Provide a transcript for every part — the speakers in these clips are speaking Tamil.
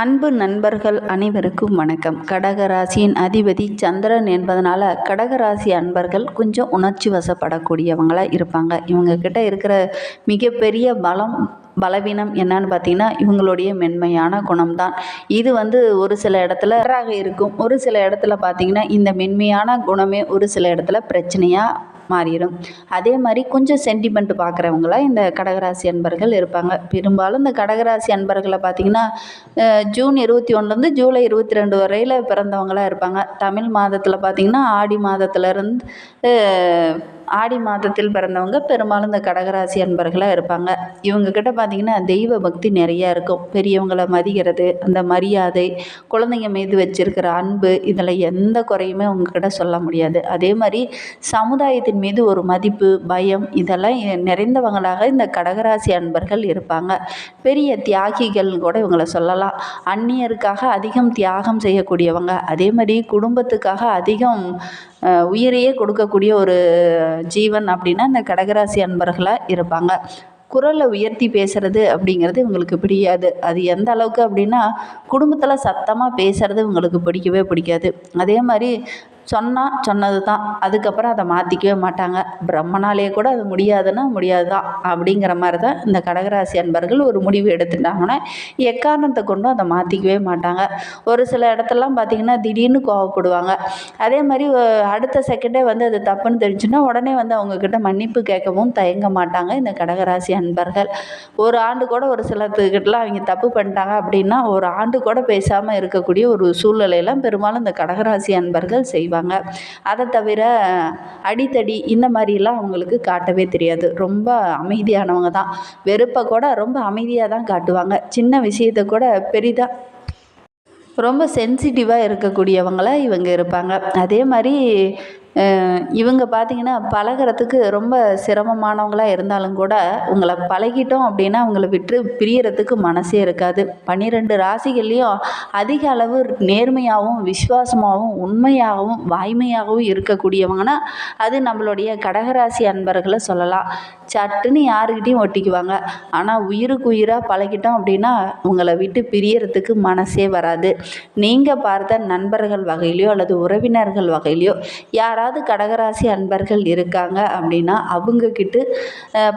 அன்பு நண்பர்கள் அனைவருக்கும் வணக்கம். கடகராசியின் அதிபதி சந்திரன் என்பதனால கடகராசி அன்பர்கள் கொஞ்சம் உணர்ச்சி வசப்படக்கூடியவங்களாக இருப்பாங்க. இவங்கக்கிட்ட இருக்கிற மிகப்பெரிய பலம் பலவீனம் என்னன்னு பார்த்தீங்கன்னா இவங்களுடைய மென்மையான குணம்தான். இது வந்து ஒரு சில இடத்துல இருக்கும். ஒரு சில இடத்துல பார்த்தீங்கன்னா இந்த மென்மையான குணமே ஒரு சில இடத்துல பிரச்சனையாக மாறிடும். அதே மாதிரி கொஞ்சம் சென்டிமெண்ட் பார்க்குறவங்களாம் இந்த கடகராசி அன்பர்கள் இருப்பாங்க. பெரும்பாலும் இந்த கடகராசி அன்பர்களை பார்த்திங்கன்னா ஜூன் இருபத்தி ஒன்றுலேருந்து ஜூலை இருபத்தி ரெண்டு வரையில் பிறந்தவங்களாக இருப்பாங்க. தமிழ் மாதத்தில் பார்த்திங்கன்னா ஆடி மாதத்துலேருந்து ஆடி மாதத்தில் பிறந்தவங்க பெரும்பாலும் இந்த கடகராசி அன்பர்களாக இருப்பாங்க. இவங்கக்கிட்ட பார்த்திங்கன்னா தெய்வ பக்தி நிறையா இருக்கும். பெரியவங்களை மதிக்கிறது அந்த மரியாதை குழந்தைங்க மீது வச்சுருக்கிற அன்பு இதில் எந்த குறையுமே உங்ககிட்ட சொல்ல முடியாது. அதே மாதிரி சமுதாயத்தின் மீது ஒரு மதிப்பு பயம் இதெல்லாம் நிறைந்தவங்களாக இந்த கடகராசி அன்பர்கள் இருப்பாங்க. பெரிய தியாகிகள் கூட இவங்களை சொல்லலாம். அந்நியருக்காக அதிகம் தியாகம் செய்யக்கூடியவங்க. அதே மாதிரி குடும்பத்துக்காக அதிகம் உயிரையே கொடுக்கக்கூடிய ஒரு ஜீவன் அப்படின்னா இந்த கடகராசி அன்பர்களாக இருப்பாங்க. குரலை உயர்த்தி பேசுகிறது அப்படிங்கிறது இவங்களுக்கு பிடிக்காது அது எந்த அளவுக்கு அப்படின்னா குடும்பத்தில் சத்தமாக பேசுகிறது இவங்களுக்கு பிடிக்கவே பிடிக்காது. அதே மாதிரி சொன்னால் சொன்னது தான் அதுக்கப்புறம் அதை மாற்றிக்கவே மாட்டாங்க. பிரம்மனாலேயே கூட அது முடியாதுன்னா முடியாது? தான் அப்படிங்கிற மாதிரி தான் இந்த கடகராசி அன்பர்கள் ஒரு முடிவு எடுத்துட்டாங்கன்னா எக்காரணத்தை கொண்டும் அதை மாற்றிக்கவே மாட்டாங்க. ஒரு சில இடத்துலலாம் பார்த்திங்கன்னா திடீர்னு கோவப்படுவாங்க. அதே மாதிரி அடுத்த செகண்டே வந்து அது தப்புன்னு தெரிஞ்சுன்னா உடனே வந்து அவங்கக்கிட்ட மன்னிப்பு கேட்கவும் தயங்க மாட்டாங்க இந்த கடகராசி அன்பர்கள். ஒரு ஆண்டு கூட ஒரு சிலத்துக்கிட்டலாம் அவங்க தப்பு பண்ணிட்டாங்க அப்படின்னா ஒரு ஆண்டு கூட பேசாமல் இருக்கக்கூடிய ஒரு சூழ்நிலையெல்லாம் பெரும்பாலும் இந்த கடகராசி அன்பர்கள் செய்வாங்க. செய்வாங்க அதை தவிர அடித்தடி இந்த மாதிரிலாம் அவங்களுக்கு காட்டவே தெரியாது. ரொம்ப அமைதியானவங்க தான். வெறுப்பை கூட ரொம்ப அமைதியாக தான் காட்டுவாங்க. சின்ன விஷயத்தை கூட பெரிதாக ரொம்ப சென்சிட்டிவாக இருக்கக்கூடியவங்களாக இவங்க இருப்பாங்க. அதே மாதிரி இவங்க பார்த்திங்கன்னா பழகிறதுக்கு ரொம்ப சிரமமானவங்களாக இருந்தாலும் கூட உங்களை பழகிட்டோம் அப்படின்னா அவங்கள விட்டு பிரியறதுக்கு மனசே இருக்காது. பன்னிரெண்டு ராசிகள்லேயும் அதிக அளவு நேர்மையாகவும் விசுவாசமாகவும் உண்மையாகவும் வாய்மையாகவும் இருக்கக்கூடியவங்கன்னா அது நம்மளுடைய கடகராசி அன்பர்களை சொல்லலாம். சட்டுன்னு யாருக்கிட்டையும் ஒட்டிக்குவாங்க. ஆனால் உயிருக்கு உயிராக பழகிட்டோம் அப்படின்னா உங்களை விட்டு பிரியறதுக்கு மனசே வராது. நீங்கள் பார்த்த நண்பர்கள் வகையிலையோ அல்லது உறவினர்கள் வகையிலையோ யாராவது யாராவது கடகராசி அன்பர்கள் இருக்காங்க அப்படின்னா அவங்கக்கிட்ட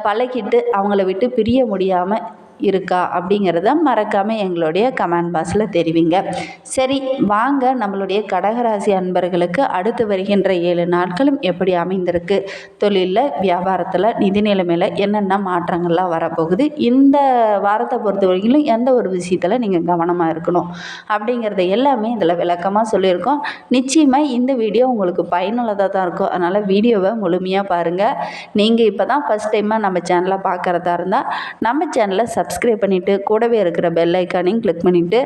பழகிட்டு அவங்கள விட்டு பிரிய முடியாமல் இருக்கா அப்படிங்கிறத மறக்காமல் எங்களுடைய கமெண்ட் பாக்ஸில் தெரிவிங்க. சரி வாங்க நம்மளுடைய கடகராசி அன்பர்களுக்கு அடுத்து வருகின்ற ஏழு நாட்களும் எப்படி அமைந்திருக்கு? தொழிலில் வியாபாரத்தில் நிதி நிலைமையில் என்னென்ன மாற்றங்கள்லாம் வரப்போகுது? இந்த வாரத்தை பொறுத்த வரைக்கும் எந்த ஒரு விஷயத்தில் நீங்கள் கவனமாக இருக்கணும்? அப்படிங்கிறத எல்லாமே இதில் விளக்கமாக சொல்லியிருக்கோம். நிச்சயமாக இந்த வீடியோ உங்களுக்கு பயனுள்ளதாக தான் இருக்கும். அதனால் வீடியோவை முழுமையாக பாருங்கள் நீங்கள் இப்போ தான் ஃபஸ்ட் டைமாக நம்ம சேனலை பார்க்குறதா இருந்தால் நம்ம சேனலை சப் சப்ஸ்கிரைப் பண்ணிவிட்டு கூடவே இருக்கிற பெல் ஐக்கானையும் கிளிக் பண்ணிவிட்டு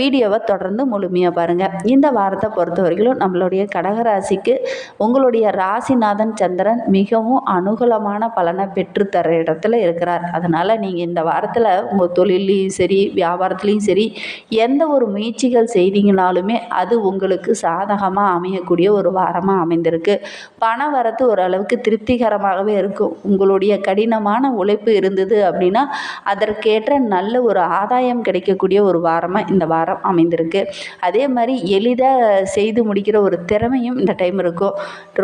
வீடியோவை தொடர்ந்து முழுமையாக பாருங்கள் இந்த வாரத்தை பொறுத்த வரைக்கும் நம்மளுடைய கடகராசிக்கு உங்களுடைய ராசிநாதன் சந்திரன் மிகவும் அனுகூலமான பலனை பெற்றுத்தர இடத்துல இருக்கிறார். அதனால் நீங்கள் இந்த வாரத்தில் உங்கள் தொழிலையும் சரி வியாபாரத்துலேயும் சரி எந்த ஒரு முயற்சிகள் செய்தீங்கனாலுமே அது உங்களுக்கு சாதகமாக அமையக்கூடிய ஒரு வாரமாக அமைந்திருக்கு. பண வரத்து ஓரளவுக்கு திருப்திகரமாகவே இருக்கும். உங்களுடைய கடினமான உழைப்பு இருந்தது அப்படின்னா அதற்கேற்ற நல்ல ஒரு ஆதாயம் கிடைக்கக்கூடிய ஒரு வாரமாக இந்த வாரம் அமைந்திருக்கு. அதே மாதிரி எளிதாக செய்து முடிக்கிற ஒரு திறமையும் இந்த டைம் இருக்கும்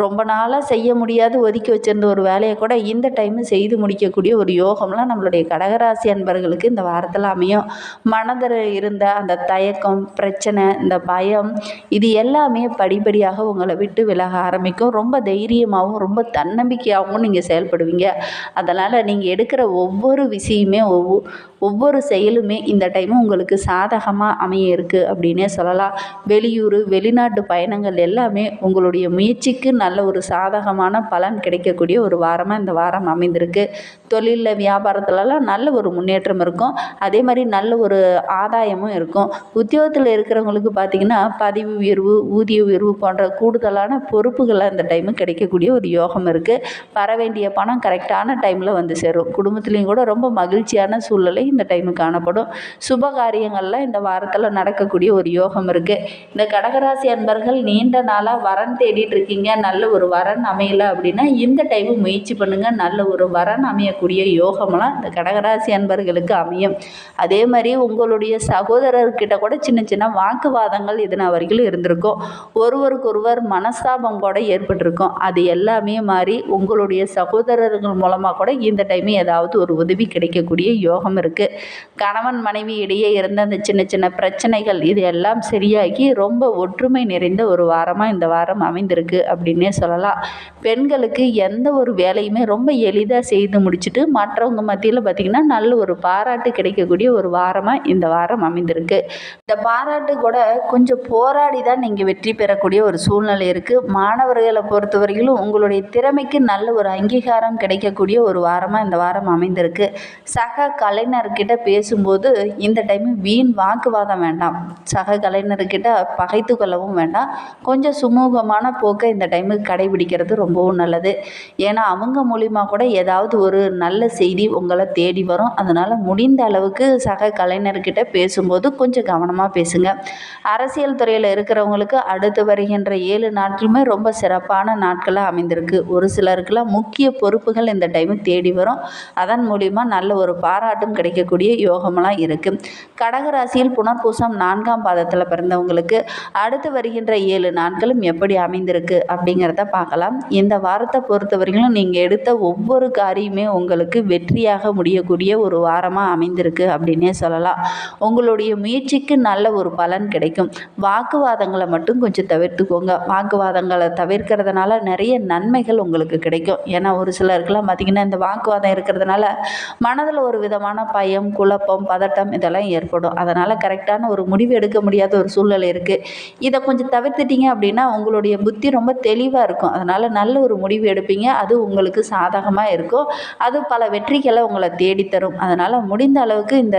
ரொம்ப நாளாக செய்ய முடியாது ஒதுக்கி வச்சிருந்த ஒரு வேலையை கூட இந்த டைமு செய்து முடிக்கக்கூடிய ஒரு யோகம்லாம் நம்மளுடைய கடகராசி அன்பர்களுக்கு இந்த வாரத்தில் அமையும். மனதில் இருந்த அந்த தயக்கம் பிரச்சனை இந்த பயம் இது எல்லாமே படிப்படியாக உங்களை விட்டு விலக ஆரம்பிக்கும். ரொம்ப தைரியமாகவும் ரொம்ப தன்னம்பிக்கையாகவும் நீங்கள் செயல்படுவீங்க. அதனால் நீங்கள் எடுக்கிற ஒவ்வொரு விஷயமே ஒவ்வொரு செயலுமே இந்த டைமும் உங்களுக்கு சாதகமாக அமைய இருக்குது அப்படின்னே சொல்லலாம். வெளியூர் வெளிநாட்டு பயணங்கள் எல்லாமே உங்களுடைய முயற்சிக்கு நல்ல ஒரு சாதகமான பலன் கிடைக்கக்கூடிய ஒரு வாரமாக இந்த வாரம் அமைந்திருக்கு. தொழிலில் வியாபாரத்துலலாம் நல்ல ஒரு முன்னேற்றம் இருக்கும். அதே மாதிரி நல்ல ஒரு ஆதாயமும் இருக்கும். உத்தியோகத்தில் இருக்கிறவங்களுக்கு பார்த்திங்கன்னா பதிவு உயர்வு ஊதிய உயர்வு போன்ற கூடுதலான பொறுப்புகளை இந்த டைமு கிடைக்கக்கூடிய ஒரு யோகம் இருக்குது வர வேண்டிய பணம் கரெக்டான டைமில் வந்து சேரும். குடும்பத்துலேயும் கூட ரொம்ப மகிழ்ச்சியான மாதிரியான சூழ்நிலை இந்த டைமு காணப்படும். சுப காரியங்களில் இந்த வாரத்தில் நடக்கக்கூடிய ஒரு யோகம் இருக்குது இந்த கடகராசி அன்பர்கள் நீண்ட நாளாக வரன் தேடிட்டு இருக்கீங்க. நல்ல ஒரு வரன் அமையலை அப்படின்னா இந்த டைமு முயற்சி பண்ணுங்கள் நல்ல ஒரு வரன் அமையக்கூடிய யோகமெல்லாம் இந்த கடகராசி அன்பர்களுக்கு அமையும். அதே மாதிரி உங்களுடைய சகோதரர்கிட்ட கூட சின்ன சின்ன வாக்குவாதங்கள் இதனால் வரைக்கும் இருந்திருக்கும். ஒருவருக்கொருவர் மனஸ்தாபம் கூட ஏற்பட்டிருக்கும். அது எல்லாமே மாறி உங்களுடைய சகோதரர்கள் மூலமாக கூட இந்த டைமு ஏதாவது ஒரு உதவி கிடைக்கக்கூடிய யோகம் இருக்குது கணவன் மனைவி இடையே இருந்த அந்த சின்ன சின்ன பிரச்சனைகள் இது எல்லாம் சரியாகி ரொம்ப ஒற்றுமை நிறைந்த ஒரு வாரமாக இந்த வாரம் அமைந்திருக்கு அப்படின்னே சொல்லலாம். பெண்களுக்கு எந்த ஒரு வேலையுமே ரொம்ப எளிதாக செய்து முடிச்சுட்டு மற்றவங்க மத்தியில் பார்த்திங்கன்னா நல்ல ஒரு பாராட்டு கிடைக்கக்கூடிய ஒரு வாரமாக இந்த வாரம் அமைந்திருக்கு. இந்த பாராட்டு கூட கொஞ்சம் போராடி தான் நீங்கள் வெற்றி பெறக்கூடிய ஒரு சூழ்நிலை இருக்குது மாணவர்களை பொறுத்த வரையிலும் உங்களுடைய திறமைக்கு நல்ல ஒரு அங்கீகாரம் கிடைக்கக்கூடிய ஒரு வாரமாக இந்த வாரம் அமைந்திருக்கு. சக கலைஞர்கிட்ட பேசும்போது இந்த டைம் வீண் வாக்குவாதம் வேண்டாம். சக கலைஞர்கிட்ட பகைத்து கொள்ளவும் வேண்டாம். கொஞ்சம் சுமூகமான போக்கை இந்த டைமுக்கு கடைபிடிக்கிறது ரொம்பவும் நல்லது. ஏன்னா அவங்க மூலிமா கூட ஏதாவது ஒரு நல்ல செய்தி உங்களை தேடி வரும். அதனால் முடிந்த அளவுக்கு சக கலைஞர்கிட்ட பேசும்போது கொஞ்சம் கவனமாக பேசுங்க. அரசியல் துறையில் இருக்கிறவங்களுக்கு அடுத்து வருகின்ற ஏழு நாட்களுமே ரொம்ப சிறப்பான நாட்களாக அமைந்திருக்கு. ஒரு சிலருக்குலாம் முக்கிய பொறுப்புகள் இந்த டைமு தேடி வரும். அதன் மூலிமா நல்ல ஒரு பாராட்டும் கிடைக்கக்கூடிய யோகமெல்லாம் இருக்குது கடகராசியில் புனர்பூசம் நான்காம் பாதத்தில் பிறந்தவங்களுக்கு அடுத்து வருகின்ற ஏழு நாட்களும் எப்படி அமைந்திருக்கு அப்படிங்கிறத பார்க்கலாம். இந்த வாரத்தை பொறுத்தவரையிலும் நீங்கள் எடுத்த ஒவ்வொரு காரியமே உங்களுக்கு வெற்றியாக முடியக்கூடிய ஒரு வாரமாக அமைந்திருக்கு அப்படின்னே சொல்லலாம். உங்களுடைய முயற்சிக்கு நல்ல ஒரு பலன் கிடைக்கும். வாக்குவாதங்களை மட்டும் கொஞ்சம் தவிர்த்துக்கோங்க. வாக்குவாதங்களை தவிர்க்கிறதுனால நிறைய நன்மைகள் உங்களுக்கு கிடைக்கும். ஏன்னா ஒரு சிலருக்குலாம் பார்த்திங்கன்னா இந்த வாக்குவாதம் இருக்கிறதுனால மனதில் ஒரு விதமான பயம் குழப்பம் பதட்டம் இதெல்லாம் ஏற்படும். அதனால் கரெக்டான ஒரு முடிவு எடுக்க முடியாத ஒரு சூழ்நிலை இருக்குது இதை கொஞ்சம் தவிர்த்துட்டீங்க அப்படின்னா உங்களுடைய புத்தி ரொம்ப தெளிவாக இருக்கும். அதனால் நல்ல ஒரு முடிவு எடுப்பீங்க. அது உங்களுக்கு சாதகமாக இருக்கும். அது பல வெற்றிகளை உங்களை தேடித்தரும். அதனால் முடிந்த அளவுக்கு இந்த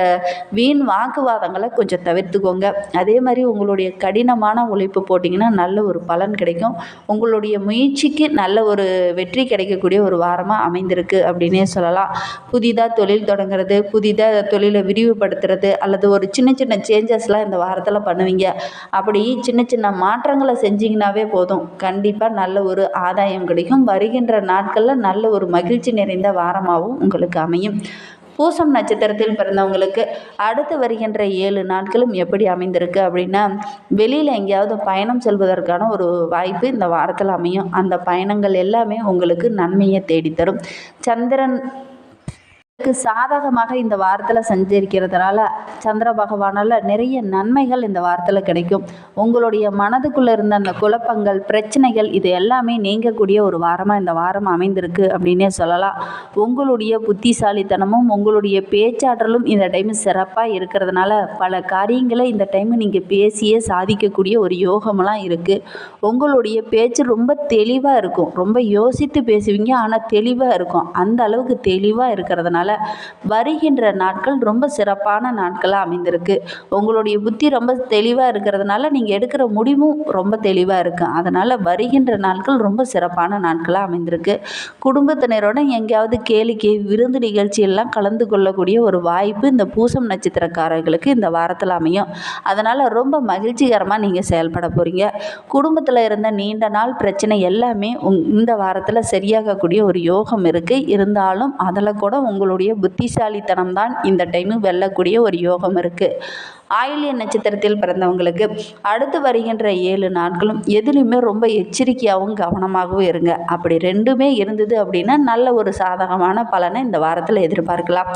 வீண் வாக்குவாதங்களை கொஞ்சம் தவிர்த்துக்கோங்க. அதே மாதிரி உங்களுடைய கடினமான உழைப்பு போட்டிங்கன்னா நல்ல ஒரு பலன் கிடைக்கும். உங்களுடைய முயற்சிக்கு நல்ல ஒரு வெற்றி கிடைக்கக்கூடிய ஒரு வாரமாக அமைந்திருக்கு அப்படின்னே சொல்லலாம். புதிதாக தொழில் வாங்குறது புதிதாக தொழிலை விரிவுபடுத்துறது அல்லது ஒரு சின்ன சின்ன சேஞ்சஸ்லாம் இந்த வாரத்தில் பண்ணுவீங்க. அப்படி சின்ன சின்ன மாற்றங்களை செஞ்சிங்கனாவே போதும். கண்டிப்பாக நல்ல ஒரு ஆதாயம் கிடைக்கும். வருகின்ற நாட்களில் நல்ல ஒரு மகிழ்ச்சி நிறைந்த வாரமாகவும் உங்களுக்கு அமையும். பூசம் நட்சத்திரத்தில் பிறந்தவங்களுக்கு அடுத்து வருகின்ற ஏழு நாட்களும் எப்படி அமைந்திருக்கு அப்படின்னா வெளியில் எங்கேயாவது பயணம் செல்வதற்கான ஒரு வாய்ப்பு இந்த வாரத்தில் அமையும். அந்த பயணங்கள் எல்லாமே உங்களுக்கு நன்மையை தேடித்தரும். சந்திரன் உங்களுக்கு சாதகமாக இந்த வாரத்தில் சஞ்சரிக்கிறதுனால சந்திர பகவானால் நிறைய நன்மைகள் இந்த வாரத்தில் கிடைக்கும். உங்களுடைய மனதுக்குள்ளே இருந்த அந்த குழப்பங்கள் பிரச்சனைகள் இது எல்லாமே நீங்கக்கூடிய ஒரு வாரமாக இந்த வாரம் அமைந்திருக்கு அப்படின்னே சொல்லலாம். உங்களுடைய புத்திசாலித்தனமும் உங்களுடைய பேச்சாற்றலும் இந்த டைம் சிறப்பாக இருக்கிறதுனால பல காரியங்களை இந்த டைம் நீங்கள் பேசியே சாதிக்கக்கூடிய ஒரு யோகமெல்லாம் இருக்குது உங்களுடைய பேச்சு ரொம்ப தெளிவாக இருக்கும். ரொம்ப யோசித்து பேசுவீங்க ஆனால் தெளிவாக இருக்கும். அந்த அளவுக்கு தெளிவாக இருக்கிறதுனால வருகின்ற நாட்கள் ரொம்ப சிறப்பான நாட்களாக அமைந்திருக்கு. உங்களுடைய புத்தி ரொம்ப தெளிவாக இருக்கிறதுனால நீங்கள் எடுக்கிற முடிவும் ரொம்ப தெளிவாக இருக்கும் அதனால் வருகின்ற நாட்கள் ரொம்ப சிறப்பான நாட்களாக அமைந்திருக்கு. குடும்பத்தினரோட எங்கேயாவது கேளிக்கை விருந்து நிகழ்ச்சியெல்லாம் கலந்து கொள்ளக்கூடிய ஒரு வாய்ப்பு இந்த பூசம் நட்சத்திரக்காரர்களுக்கு இந்த வாரத்தில் அமையும். அதனால் ரொம்ப மகிழ்ச்சிகரமாக நீங்கள் செயல்பட போகிறீங்க குடும்பத்தில் இருந்த நீண்ட நாள் பிரச்சனை எல்லாமே உங் இந்த வாரத்தில் சரியாகக்கூடிய ஒரு யோகம் இருக்குது இருந்தாலும் அதில் கூட உங்களுடைய புத்திசாலித்தனம் தான் இந்த டைமு வெல்லக்கூடிய ஒரு யோகம் இருக்குது ஆயிலிய நட்சத்திரத்தில் பிறந்தவங்களுக்கு அடுத்து வருகின்ற ஏழு நாட்களும் எதுலேயுமே ரொம்ப எச்சரிக்கையாகவும் கவனமாகவும் இருங்க. அப்படி ரெண்டுமே இருந்தது அப்படின்னா நல்ல ஒரு சாதகமான பலனை இந்த வாரத்தில் எதிர்பார்க்கலாம்.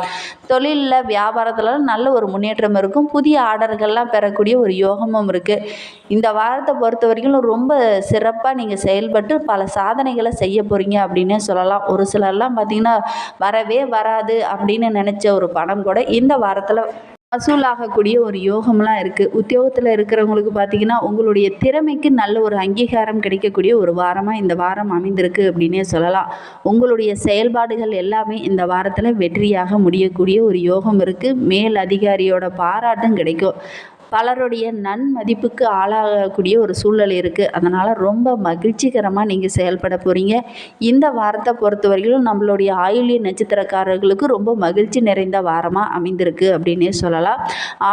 தொழிலில் வியாபாரத்தில் நல்ல ஒரு முன்னேற்றம் இருக்கும். புதிய ஆர்டர்கள்லாம் பெறக்கூடிய ஒரு யோகமும் இருக்குது இந்த வாரத்தை பொறுத்த வரைக்கும் ரொம்ப சிறப்பாக நீங்கள் செயல்பட்டு பல சாதனைகளை செய்ய போகிறீங்க அப்படின்னே சொல்லலாம். ஒரு சிலர்லாம் பார்த்திங்கன்னா வரவே வராது அப்படின்னு நினச்ச ஒரு பணம் கூட இந்த வாரத்தில் வசூலாகக்கூடிய ஒரு யோகம்லாம் இருக்குது உத்தியோகத்தில் இருக்கிறவங்களுக்கு பார்த்தீங்கன்னா உங்களுடைய திறமைக்கு நல்ல ஒரு அங்கீகாரம் கிடைக்கக்கூடிய ஒரு வாரமாக இந்த வாரம் அமைந்திருக்கு அப்படின்னே சொல்லலாம். உங்களுடைய செயல்பாடுகள் எல்லாமே இந்த வாரத்தில் வெற்றியாக முடியக்கூடிய ஒரு யோகம் இருக்குது மேல் அதிகாரியோட பாராட்டும் கிடைக்கும். பலருடைய நன்மதிப்புக்கு ஆளாகக்கூடிய ஒரு சூழல் இருக்குது அதனால் ரொம்ப மகிழ்ச்சிகரமாக நீங்கள் செயல்பட போகிறீங்க இந்த வாரத்தை பொறுத்தவரையிலும் நம்மளுடைய ஆயுள்ய நட்சத்திரக்காரர்களுக்கு ரொம்ப மகிழ்ச்சி நிறைந்த வாரமாக அமைந்திருக்கு அப்படின்னே சொல்லலாம்.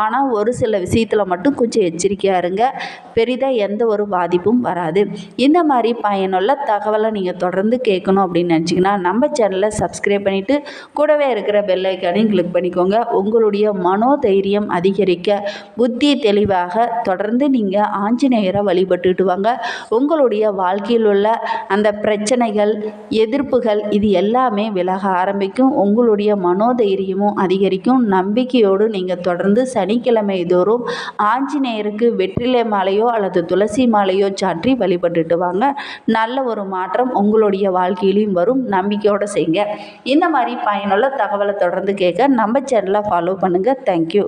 ஆனால் ஒரு சில விஷயத்தில் மட்டும் கொஞ்சம் எச்சரிக்கையாக இருங்க. பெரிதாக எந்த ஒரு பாதிப்பும் வராது. இந்த மாதிரி பயனுள்ள தகவலை நீங்கள் தொடர்ந்து கேட்கணும் அப்படின்னு நினச்சிங்கன்னா நம்ம சேனலை சப்ஸ்கிரைப் பண்ணிவிட்டு கூடவே இருக்கிற பெல்லைக்கானையும் கிளிக் பண்ணிக்கோங்க. உங்களுடைய மனோதைரியம் அதிகரிக்க புத்தி தெளிவாக தொடர்ந்து நீங்கள் ஆஞ்சநேயரை வழிபட்டுட்டு வாங்க. உங்களுடைய வாழ்க்கையில் உள்ள அந்த பிரச்சனைகள் எதிர்ப்புகள் இது எல்லாமே விலக ஆரம்பிக்கும். உங்களுடைய மனோதைரியமும் அதிகரிக்கும். நம்பிக்கையோடு நீங்கள் தொடர்ந்து சனிக்கிழமை தோறும் ஆஞ்சநேயருக்கு வெற்றிலை மாலையோ அல்லது துளசி மாலையோ சாற்றி வழிபட்டுட்டு வாங்க. நல்ல ஒரு மாற்றம் உங்களுடைய வாழ்க்கையிலையும் வரும். நம்பிக்கையோடு செய்யுங்க. இந்த மாதிரி பயனுள்ள தகவலை தொடர்ந்து கேட்க நம்ம சேனலை ஃபாலோ பண்ணுங்கள் தேங்க்யூ